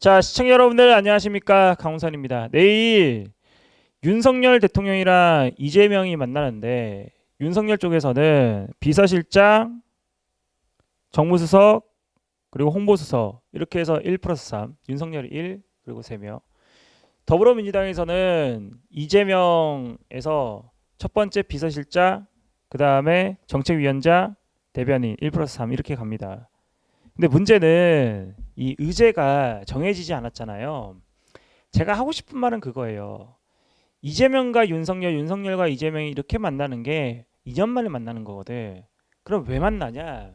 자, 시청자 여러분들 안녕하십니까? 강훈선입니다. 내일 윤석열 대통령이랑 이재명이 만나는데 윤석열 쪽에서는 비서실장, 정무수석, 그리고 홍보수석 이렇게 해서 1 플러스 3, 윤석열이 1 그리고 3명. 더불어민주당에서는 이재명에서 첫 번째 비서실장, 그 다음에 정책위원장, 대변인 1 플러스 3 이렇게 갑니다. 근데 문제는 이 의제가 정해지지 않았잖아요. 제가 하고 싶은 말은 그거예요. 이재명과 윤석열, 윤석열과 이재명이 이렇게 만나는 게 2년 만에 만나는 거거든. 그럼 왜 만나냐?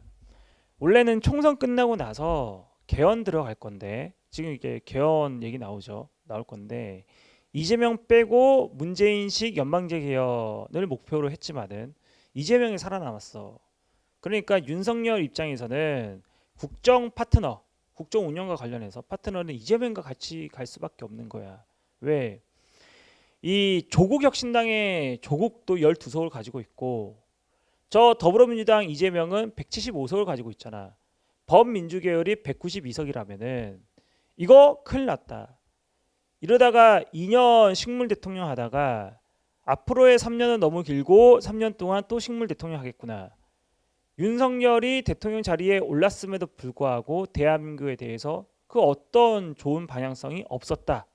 원래는 총선 끝나고 나서 개헌 들어갈 건데 지금 이게 개헌 얘기 나오죠. 나올 건데 이재명 빼고 문재인식 연방제 개헌을 목표로 했지만은 이재명이 살아남았어. 그러니까 윤석열 입장에서는 국정 파트너, 국정 운영과 관련해서 파트너는 이재명과 같이 갈 수밖에 없는 거야. 왜? 이 조국 혁신당의 조국도 12석을 가지고 있고 저 더불어민주당 이재명은 175석을 가지고 있잖아. 범민주계열이 192석이라면은 이거 큰일 났다. 이러다가 2년 식물 대통령 하다가 앞으로의 3년은 너무 길고 3년 동안 또 식물 대통령 하겠구나. 윤석열이 대통령 자리에 올랐음에도 불구하고 대한민국에 대해서 그 어떤 좋은 방향성이 없었다.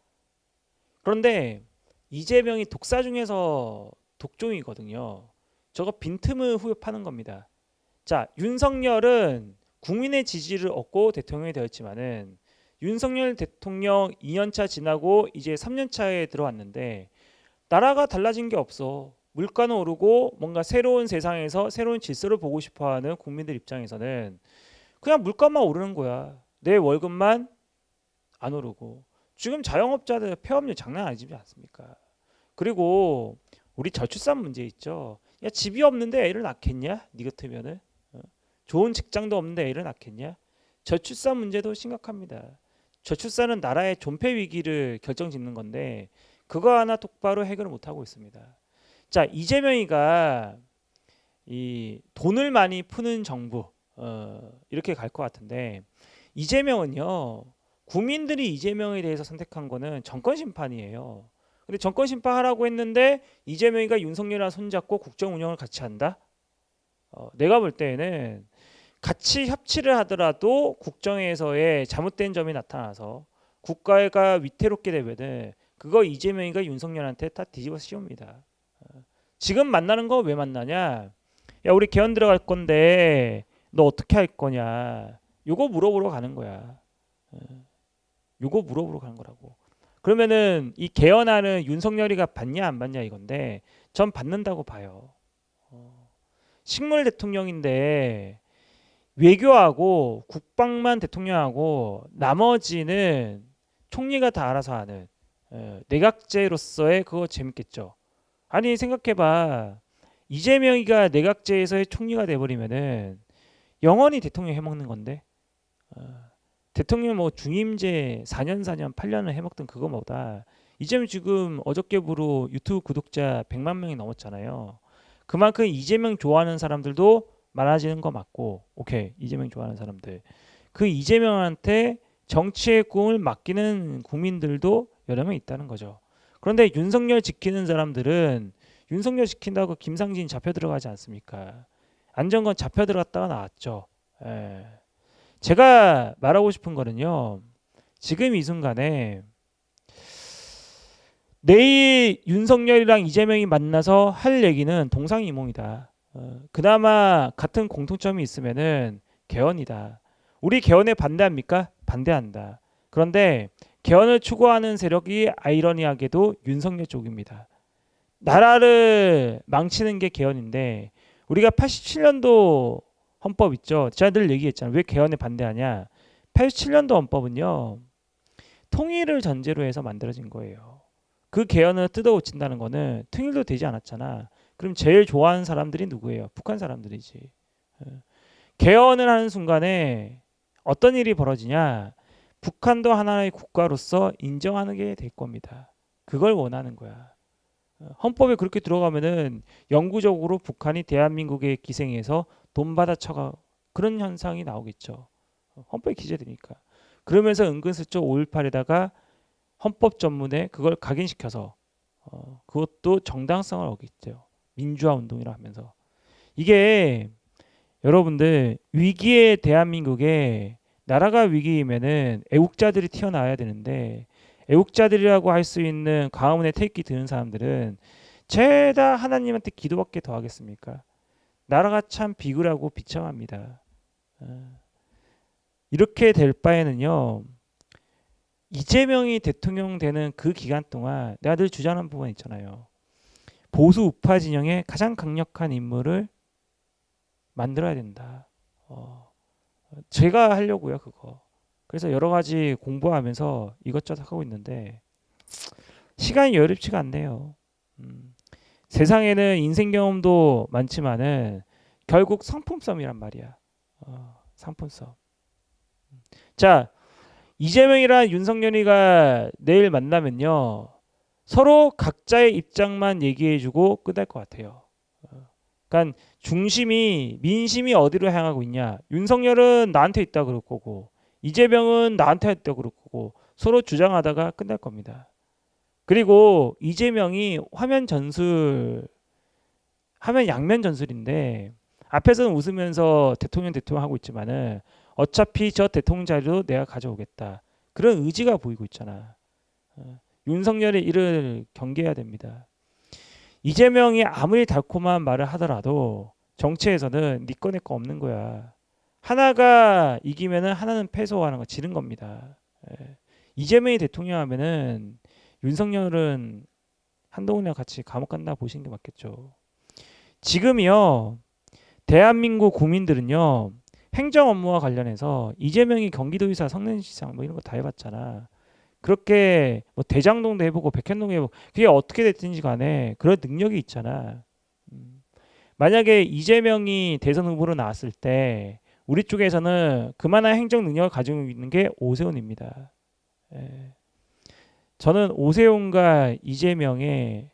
그런데 이재명이 독사 중에서 독종이거든요. 저거 빈틈을 후벼파는 겁니다. 자, 윤석열은 국민의 지지를 얻고 대통령이 되었지만은 윤석열 대통령 2년차 지나고 이제 3년차에 들어왔는데 나라가 달라진 게 없어. 물가는 오르고 뭔가 새로운 세상에서 새로운 질서를 보고 싶어하는 국민들 입장에서는 그냥 물가만 오르는 거야. 내 월급만 안 오르고 지금 자영업자들 폐업률 장난 아니지 않습니까? 그리고 우리 저출산 문제 있죠. 야 집이 없는데 애를 낳겠냐? 네 같으면은 어? 좋은 직장도 없는데 애를 낳겠냐? 저출산 문제도 심각합니다. 저출산은 나라의 존폐 위기를 결정짓는 건데 그거 하나 똑바로 해결을 못 하고 있습니다. 자 이재명이가 이 돈을 많이 푸는 정부 어, 이렇게 갈 것 같은데 이재명은요 국민들이 이재명에 대해서 선택한 거는 정권 심판이에요. 근데 정권 심판하라고 했는데 이재명이가 윤석열이랑 손잡고 국정 운영을 같이 한다. 어, 내가 볼 때에는 같이 협치를 하더라도 국정에서의 잘못된 점이 나타나서 국가가 위태롭게 되면은 그거 이재명이가 윤석열한테 다 뒤집어 씌웁니다. 어, 지금 만나는 거 왜 만나냐? 야 우리 개헌 들어갈 건데 너 어떻게 할 거냐? 요거 물어보러 가는 거야. 어, 요거 물어보러 가는 거라고. 그러면은 이 개헌안은 윤석열이가 받냐 안 받냐 이건데 전 받는다고 봐요. 어, 식물 대통령인데 외교하고 국방만 대통령하고 나머지는 총리가 다 알아서 하는 어, 내각제로서의 그거 재밌겠죠. 아니 생각해봐 이재명이가 내각제에서의 총리가 돼버리면은 영원히 대통령 해먹는 건데 어, 대통령 뭐 중임제 4년 4년 8년을 해먹던 그거보다 이재명 지금 어저께부로 유튜브 구독자 100만 명이 넘었잖아요. 그만큼 이재명 좋아하는 사람들도 많아지는 거 맞고 오케이 이재명 좋아하는 사람들 그 이재명한테 정치의 꿈을 맡기는 국민들도 여러 명 있다는 거죠. 그런데 윤석열 지키는 사람들은 윤석열 지킨다고 김상진 잡혀 들어가지 않습니까? 안정건 잡혀 들어갔다가 나왔죠. 예. 제가 말하고 싶은 거는요. 지금 이 순간에 내일 윤석열이랑 이재명이 만나서 할 얘기는 동상이몽이다. 어, 그나마 같은 공통점이 있으면은 개헌이다. 우리 개헌에 반대합니까? 반대한다. 그런데 개헌을 추구하는 세력이 아이러니하게도 윤석열 쪽입니다. 나라를 망치는 게 개헌인데 우리가 87년도 헌법 있죠. 제가 늘 얘기했잖아요. 왜 개헌에 반대하냐? 87년도 헌법은요. 통일을 전제로 해서 만들어진 거예요. 그 개헌을 뜯어고친다는 거는 통일도 되지 않았잖아. 그럼 제일 좋아하는 사람들이 누구예요? 북한 사람들이지. 어. 개헌을 하는 순간에 어떤 일이 벌어지냐? 북한도 하나의 국가로서 인정하는 게 될 겁니다. 그걸 원하는 거야. 어, 헌법에 그렇게 들어가면은 영구적으로 북한이 대한민국에 기생해서 돈 받아 쳐가 그런 현상이 나오겠죠. 어, 헌법에 기재되니까. 그러면서 은근슬쩍 5.18에다가 헌법 전문에 그걸 각인시켜서 어, 그것도 정당성을 어겼죠. 민주화 운동이라 하면서 이게 여러분들 위기의 대한민국에 나라가 위기이면은 애국자들이 튀어나와야 되는데 애국자들이라고 할 수 있는 가문의 태극기 드는 사람들은 죄다 하나님한테 기도밖에 더 하겠습니까? 나라가 참 비굴하고 비참합니다. 어. 이렇게 될 바에는요. 이재명이 대통령 되는 그 기간 동안 내가 늘 주장하는 부분 있잖아요. 보수 우파 진영의 가장 강력한 인물을 만들어야 된다. 어, 제가 하려고요 그거. 그래서 여러 가지 공부하면서 이것저것 하고 있는데 시간이 여롭지가 않네요. 음, 세상에는 인생 경험도 많지만은 결국 상품성이란 말이야. 어, 상품성. 자 이재명이랑 윤석열이가 내일 만나면요 서로 각자의 입장만 얘기해주고 끝날 것 같아요. 어, 그러니까 중심이 민심이 어디로 향하고 있냐? 윤석열은 나한테 있다 그럴 거고 이재명은 나한테 있다 그럴 거고 서로 주장하다가 끝날 겁니다. 그리고 이재명이 화면 전술 하면 양면 전술인데 앞에서는 웃으면서 대통령 대통령 하고 있지만은 어차피 저 대통령 자리도 내가 가져오겠다. 그런 의지가 보이고 있잖아. 어, 윤석열의 이를 경계해야 됩니다. 이재명이 아무리 달콤한 말을 하더라도 정치에서는 니꺼 내꺼 없는 거야. 하나가 이기면은 하나는 패소하는 거 지는 겁니다. 예. 이재명이 대통령 하면은 윤석열은 한동훈이랑 같이 감옥 간다 보시는 게 맞겠죠. 지금이요. 대한민국 국민들은요. 행정 업무와 관련해서 이재명이 경기도의사 성남시장 뭐 이런 거 다 해봤잖아. 그렇게 뭐 대장동도 해보고 백현동도 해보고 그게 어떻게 됐든지 간에 그런 능력이 있잖아. 음. 만약에 이재명이 대선 후보로 나왔을 때 우리 쪽에서는 그만한 행정 능력을 가지고 있는 게 오세훈입니다. 예. 저는 오세훈과 이재명의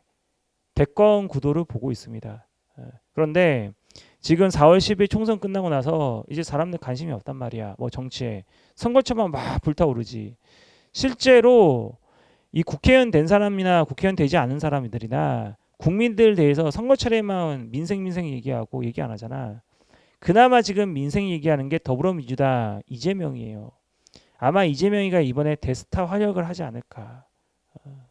대권 구도를 보고 있습니다. 예. 그런데 지금 4월 10일 총선 끝나고 나서 이제 사람들 관심이 없단 말이야. 뭐 정치에 선거철만 막 불타오르지. 실제로 이 국회의원 된 사람이나 국회의원 되지 않은 사람들이나 국민들 대해서 선거철에만 민생 민생 얘기하고 얘기 안 하잖아. 그나마 지금 민생 얘기하는 게 더불어민주당 이재명이에요. 아마 이재명이가 이번에 대스타 활약을 하지 않을까. 어.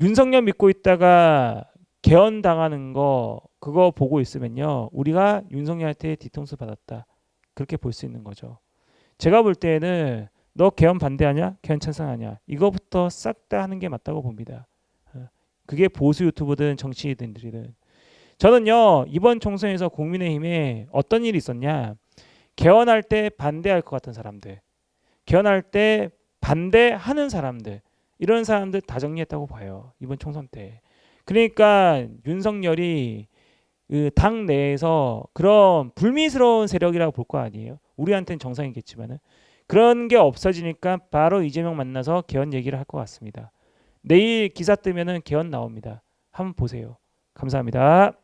윤석열 믿고 있다가 개헌 당하는 거 그거 보고 있으면요 우리가 윤석열한테 뒤통수 받았다 그렇게 볼 수 있는 거죠. 제가 볼 때는 너 개헌 반대하냐? 개헌 찬성하냐? 이거부터 싹 다 하는 게 맞다고 봅니다. 어, 그게 보수 유튜브든 정치인들이든. 저는요 이번 총선에서 국민의힘에 어떤 일이 있었냐? 개헌할 때 반대할 것 같은 사람들 개헌할 때 반대하는 사람들 이런 사람들 다 정리했다고 봐요 이번 총선 때. 그러니까 윤석열이 그당 내에서 그런 불미스러운 세력이라고 볼 거 아니에요. 우리한테는 정상이겠지만은 그런 게 없어지니까 바로 이재명 만나서 개헌 얘기를 할 것 같습니다. 내일 기사 뜨면은 개헌 나옵니다. 한번 보세요. 감사합니다.